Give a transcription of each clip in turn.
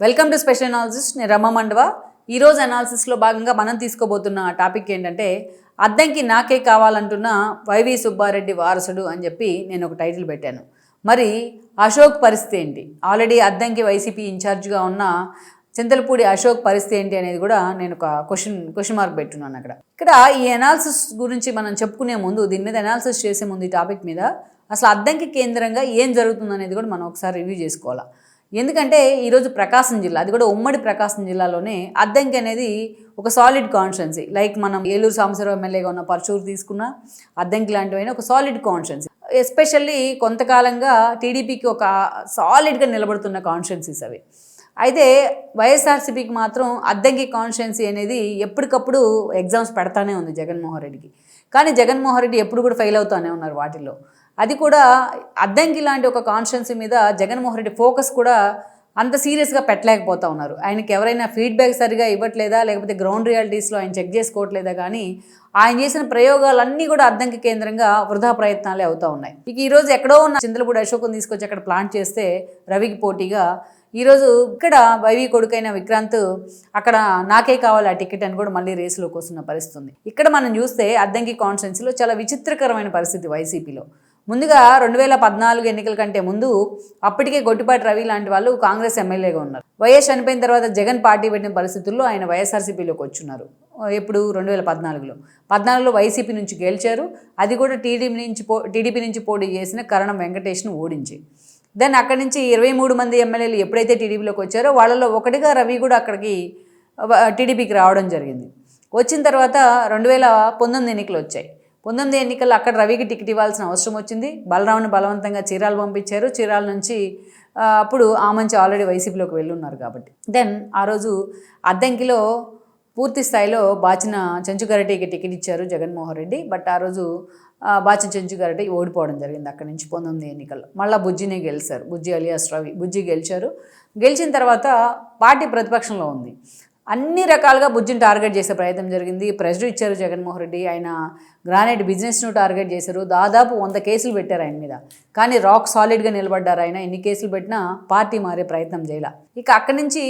Welcome to special analysis. నేను రమ మండవ. ఈరోజు అనాలిసిస్లో భాగంగా మనం తీసుకోబోతున్న టాపిక్ ఏంటంటే అద్దంకి నాకే కావాలంటున్న వైవి సుబ్బారెడ్డి వారసుడు అని చెప్పి నేను ఒక టైటిల్ పెట్టాను. మరి అశోక్ పరిస్థితి ఏంటి? ఆల్రెడీ అద్దంకి వైసీపీ ఇన్ఛార్జ్గా ఉన్న చింతలపూడి అశోక్ పరిస్థితి ఏంటి అనేది కూడా నేను ఒక క్వశ్చన్ క్వశ్చన్ మార్క్ పెట్టున్నాను అక్కడ. ఇక్కడ ఈ అనాలిసిస్ గురించి మనం చెప్పుకునే ముందు దీని మీద అనాలిసిస్ చేసే ముందు ఈ టాపిక్ మీద అసలు అద్దంకి కేంద్రంగా ఏం జరుగుతుందనేది కూడా మనం ఒకసారి రివ్యూ చేసుకోవాలి. ఎందుకంటే ఈరోజు ప్రకాశం జిల్లా అది కూడా ఉమ్మడి ప్రకాశం జిల్లాలోనే అద్దంకి అనేది ఒక సాలిడ్ కాన్స్టిట్యున్సీ లైక్ మనం ఏలూరు సాంబశివరావు ఎమ్మెల్యేగా ఉన్న పరచూరు తీసుకున్న అద్దంకి లాంటివైన ఒక సాలిడ్ కాన్స్టిట్యున్సీ ఎస్పెషల్లీ కొంతకాలంగా టీడీపీకి ఒక సాలిడ్గా నిలబడుతున్న కాన్స్టిట్యున్సీస్ అవి. అయితే వైఎస్ఆర్సీపీకి మాత్రం అద్దంకి కాన్స్టిట్యున్సీ అనేది ఎప్పటికప్పుడు ఎగ్జామ్స్ పెడతానే ఉంది జగన్మోహన్ రెడ్డికి. కానీ జగన్మోహన్ రెడ్డి ఎప్పుడు కూడా ఫెయిల్ అవుతానే ఉన్నారు వాటిల్లో. అది కూడా అద్దంకి లాంటి ఒక కాన్స్టిట్యున్సీ మీద జగన్మోహన్ రెడ్డి ఫోకస్ కూడా అంత సీరియస్గా పెట్టలేకపోతా ఉన్నారు. ఆయనకి ఎవరైనా ఫీడ్బ్యాక్ సరిగా ఇవ్వట్లేదా? లేకపోతే గ్రౌండ్ రియాలిటీస్లో ఆయన చెక్ చేసుకోవట్లేదా కానీ ఆయన చేసిన ప్రయోగాలన్నీ కూడా అద్దంకి కేంద్రంగా వృధా ప్రయత్నాలే అవుతూ ఉన్నాయి. ఇక ఈరోజు ఎక్కడో ఉన్న చింతలపూడి అశోక్ని తీసుకొచ్చి అక్కడ ప్లాంట్ చేస్తే రవికి పోటీగా ఈరోజు ఇక్కడ వైవి కొడుకైన విక్రాంత్ అక్కడ నాకే కావాలి ఆ టికెట్ అని కూడా మళ్ళీ రేసులోకి వస్తున్న పరిస్థితి ఉంది. ఇక్కడ మనం చూస్తే అద్దంకి కాన్స్టిట్యున్సీలో చాలా విచిత్రకరమైన పరిస్థితి వైసీపీలో. ముందుగా రెండు వేల పద్నాలుగు ఎన్నికల కంటే ముందు అప్పటికే గొట్టిపాటి రవి లాంటి వాళ్ళు కాంగ్రెస్ ఎమ్మెల్యేగా ఉన్నారు. వైఎస్ చనిపోయిన తర్వాత జగన్ పార్టీ పెట్టిన పరిస్థితుల్లో ఆయన వైఎస్ఆర్సీపీలోకి వచ్చున్నారు. ఎప్పుడు? రెండు వేల పద్నాలుగులో. పద్నాలుగులో వైసీపీ నుంచి గెలిచారు. అది కూడా టీడీపీ నుంచి పో టీడీపీ నుంచి పోటీ చేసిన కరణం వెంకటేష్ను ఓడించి. దెన్ అక్కడి నుంచి ఇరవై మూడు మంది ఎమ్మెల్యేలు ఎప్పుడైతే టీడీపీలోకి వచ్చారో వాళ్ళలో ఒకటిగా రవి కూడా అక్కడికి టీడీపీకి రావడం జరిగింది. వచ్చిన తర్వాత రెండు వేల పంతొమ్మిది ఎన్నికలు వచ్చాయి. పంతొమ్మిది ఎన్నికల్లో అక్కడ రవికి టికెట్ ఇవ్వాల్సిన అవసరం వచ్చింది. బలరావుని బలవంతంగా చీరాలు పంపించారు. చీరాల నుంచి అప్పుడు ఆ ఆల్రెడీ వైసీపీలోకి వెళ్ళున్నారు కాబట్టి. దెన్ ఆ రోజు అద్దంకిలో పూర్తి స్థాయిలో బాచిన చెంచుగారెడ్డికి టికెట్ ఇచ్చారు జగన్మోహన్ రెడ్డి. బట్ ఆ రోజు బాచిన చెంచుగారెడ్డి ఓడిపోవడం జరిగింది అక్కడి నుంచి పంతొమ్మిది ఎన్నికల్లో. మళ్ళీ బుజ్జినే గెలిచారు. బుజ్జి అలియాస్ రవి బుజ్జి గెలిచారు. గెలిచిన తర్వాత పార్టీ ప్రతిపక్షంలో ఉంది. అన్ని రకాలుగా బుజ్జిని టార్గెట్ చేసే ప్రయత్నం జరిగింది. ప్రెజర్ ఇచ్చారు జగన్మోహన్ రెడ్డి. ఆయన గ్రానైట్ బిజినెస్ను టార్గెట్ చేశారు. దాదాపు వంద కేసులు పెట్టారు ఆయన మీద. కానీ రాక్ సాలిడ్గా నిలబడ్డారు ఆయన. ఎన్ని కేసులు పెట్టినా పార్టీ మారే ప్రయత్నం చేయాల. ఇక అక్కడి నుంచి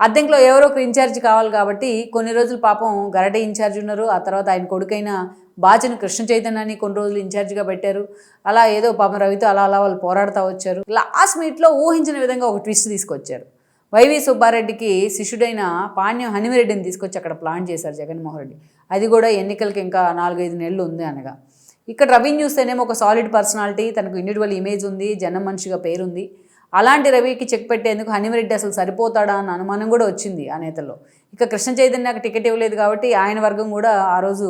అద్దెంకులో ఎవరో ఒక ఇన్ఛార్జ్ కావాలి కాబట్టి కొన్ని రోజులు పాపం గరటే ఇన్ఛార్జ్ ఉన్నారు. ఆ తర్వాత ఆయన కొడుకైన బాచను కృష్ణ చైతన్యాన్ని కొన్ని రోజులు ఇన్ఛార్జ్గా పెట్టారు. అలా ఏదో పాపం రవితో అలా అలా వాళ్ళు పోరాడుతూ వచ్చారు. లాస్ట్ మీట్లో ఊహించిన విధంగా ఒక ట్విస్ట్ తీసుకొచ్చారు. వైవి సుబ్బారెడ్డికి శిష్యుడైన పాణ్యం హనిమిరెడ్డిని తీసుకొచ్చి అక్కడ ప్లాన్ చేశారు జగన్మోహన్ రెడ్డి. అది కూడా ఎన్నికలకి ఇంకా నాలుగైదు నెలలు ఉంది అనగా. ఇక్కడ రవిని చూస్తేనేమో ఒక సాలిడ్ పర్సనాలిటీ తనకు ఇండివిజువల్ ఇమేజ్ ఉంది జనం మనిషిగా పేరుంది. అలాంటి రవికి చెక్ పెట్టేందుకు హనిమిరెడ్డి అసలు సరిపోతాడా అన్న అనుమానం కూడా వచ్చింది ఆ నేతల్లో. ఇక కృష్ణ చైతన్యకు టికెట్ ఇవ్వలేదు కాబట్టి ఆయన వర్గం కూడా ఆ రోజు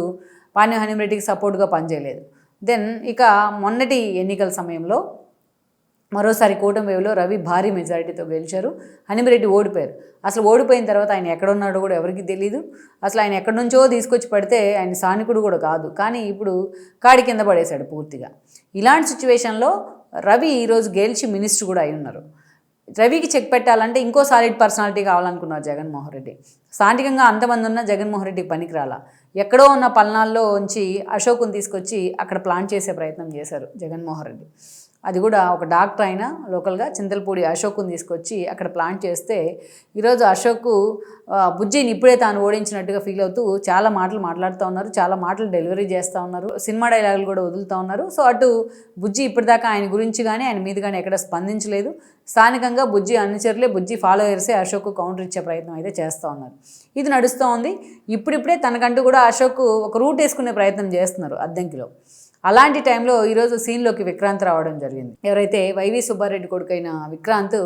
పాణ్యం హనిమిరెడ్డికి సపోర్ట్గా పనిచేయలేదు. దెన్ ఇక మొన్నటి ఎన్నికల సమయంలో మరోసారి కూటమి రవి భారీ మెజారిటీతో గెలిచారు. హనిమిరెడ్డి ఓడిపోయారు. అసలు ఓడిపోయిన తర్వాత ఆయన ఎక్కడున్నాడో కూడా ఎవరికి తెలియదు అసలు ఆయన ఎక్కడి నుంచో తీసుకొచ్చి పడితే ఆయన సానికుడు కూడా కాదు. కానీ ఇప్పుడు కాడి కింద పడేశాడు పూర్తిగా. ఇలాంటి సిచ్యువేషన్లో రవి ఈరోజు గెలిచి మినిస్టర్ కూడా అయి ఉన్నారు. రవికి చెక్ పెట్టాలంటే ఇంకో సాలిడ్ పర్సనాలిటీ కావాలనుకున్నారు జగన్మోహన్ రెడ్డి. స్థానికంగా అంతమంది ఉన్న జగన్మోహన్ రెడ్డికి పనికిరాల? ఎక్కడో ఉన్న పల్నాల్లో ఉంచి అశోక్ను తీసుకొచ్చి అక్కడ ప్లాన్ చేసే ప్రయత్నం చేశారు జగన్మోహన్ రెడ్డి. అది కూడా ఒక డాక్టర్ అయినా లోకల్గా చింతలపూడి అశోక్ను తీసుకొచ్చి అక్కడ ప్లాన్ చేస్తే ఈరోజు అశోక్ బుజ్జిని ఇప్పుడే తాను ఓడించినట్టుగా ఫీల్ అవుతూ చాలా మాటలు మాట్లాడుతూ ఉన్నారు చాలా మాటలు డెలివరీ చేస్తూ ఉన్నారు సినిమా డైలాగులు కూడా వదులుతూ ఉన్నారు. సో అటు బుజ్జి ఇప్పటిదాకా ఆయన గురించి కానీ ఆయన మీద కానీ ఎక్కడ స్పందించలేదు. స్థానికంగా బుజ్జి అనుచరులే బుజ్జి ఫాలోయర్సే అశోక్ కౌంటర్ ఇచ్చే ప్రయత్నం అయితే చేస్తూ ఉన్నారు. ఇది నడుస్తూ ఉంది ఇప్పుడిప్పుడే తనకంటూ కూడా అశోక్ ఒక రూట్ వేసుకునే ప్రయత్నం చేస్తున్నారు అద్దంకిలో. అలాంటి టైంలో ఈరోజు సీన్లోకి విక్రాంత్ రావడం జరిగింది. ఎవరైతే వైవి సుబ్బారెడ్డి కొడుకైన విక్రాంత్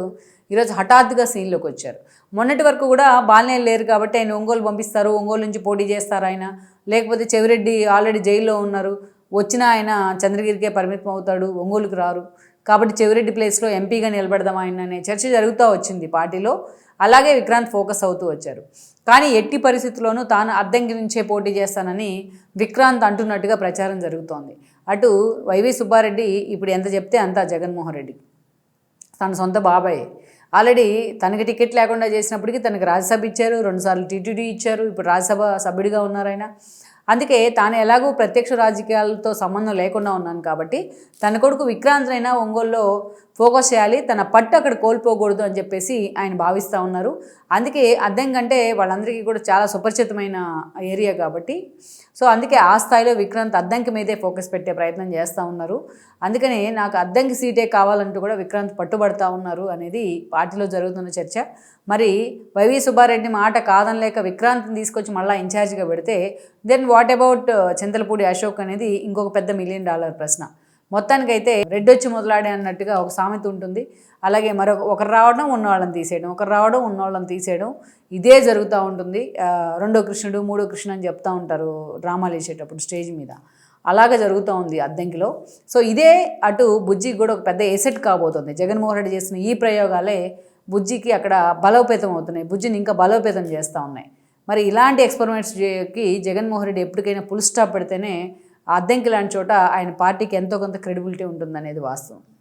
ఈరోజు హఠాత్తుగా సీన్లోకి వచ్చారు. మొన్నటి వరకు కూడా బాలనే లేరు కాబట్టి ఆయన ఒంగోలు పంపిస్తారు ఒంగోలు నుంచి పోటీ చేస్తారు ఆయన. లేకపోతే చెవిరెడ్డి ఆల్రెడీ జైల్లో ఉన్నారు. వచ్చినా ఆయన చంద్రగిరికే పరిమితం అవుతాడు ఒంగోలుకు రారు. కాబట్టి చెవిరెడ్డి ప్లేస్లో ఎంపీగా నిలబెడదాం ఆయన అనే చర్చ జరుగుతూ వచ్చింది పార్టీలో. అలాగే విక్రాంత్ ఫోకస్ అవుతూ వచ్చారు. కానీ ఎట్టి పరిస్థితుల్లోనూ తాను అద్దెంకి నుంచే పోటీ చేస్తానని విక్రాంత్ అంటున్నట్టుగా ప్రచారం జరుగుతోంది. అటు వైవి సుబ్బారెడ్డి ఇప్పుడు ఎంత చెప్తే అంత జగన్మోహన్ రెడ్డి. తన సొంత బాబాయ్. ఆల్రెడీ తనకి టికెట్ లేకుండా చేసినప్పటికీ తనకు రాజ్యసభ ఇచ్చారు. రెండుసార్లు టీటీడీ ఇచ్చారు. ఇప్పుడు రాజ్యసభ సభ్యుడిగా ఉన్నారు ఆయన. అందుకే తాను ఎలాగూ ప్రత్యక్ష రాజకీయాలతో సంబంధం లేకుండా ఉన్నాను కాబట్టి తన కొడుకు విక్రాంత్నైనా ఒంగోలులో ఫోకస్ చేయాలి తన పట్టు అక్కడ కోల్పోకూడదు అని చెప్పేసి ఆయన భావిస్తూ ఉన్నారు. అందుకే అద్దెం కంటే వాళ్ళందరికీ కూడా చాలా సుపరిచితమైన ఏరియా కాబట్టి. సో అందుకే ఆ స్థాయిలో విక్రాంత్ అద్దంకి మీదే ఫోకస్ పెట్టే ప్రయత్నం చేస్తూ ఉన్నారు. అందుకనే నాకు అద్దంకి సీటే కావాలంటూ కూడా విక్రాంత్ పట్టుబడతా ఉన్నారు అనేది పార్టీలో జరుగుతున్న చర్చ. మరి వైవి సుబ్బారెడ్డి మాట కాదనలేక విక్రాంత్ని తీసుకొచ్చి మళ్ళీ ఇన్ఛార్జిగా పెడితే then what about Chintalapudi Ashok? అనేది ఇంకొక పెద్ద మిలియన్ డాలర్ ప్రశ్న. మొత్తానికైతే రెడ్ వచ్చి మొదలాడే అన్నట్టుగా ఒక సామెత ఉంటుంది. అలాగే మరొక ఒకరు రావడం ఉన్న వాళ్ళని తీసేయడం ఒకరు రావడం ఉన్న వాళ్ళని తీసేయడం ఇదే జరుగుతూ ఉంటుంది. రెండో కృష్ణుడు మూడో కృష్ణుడు అని చెప్తా ఉంటారు డ్రామాలు వేసేటప్పుడు స్టేజ్ మీద. అలాగే జరుగుతూ ఉంది అద్దంకిలో. సో ఇదే అటు బుజ్జికి కూడా ఒక పెద్ద ఎసెట్ కాబోతుంది. జగన్మోహన్ రెడ్డి చేసిన ఈ ప్రయోగాలే బుజ్జికి అక్కడ బలోపేతం అవుతున్నాయి. బుజ్జిని ఇంకా బలోపేతం చేస్తూ ఉన్నాయి. మరి ఇలాంటి ఎక్స్పెరిమెంట్స్కి జగన్మోహన్ రెడ్డి ఎప్పటికైనా పుల్ స్టాప్ పెడితేనే అద్దెంకి లాంటి చోట ఆయన పార్టీకి ఎంతో కొంత క్రెడిబిలిటీ ఉంటుందనేది వాస్తవం.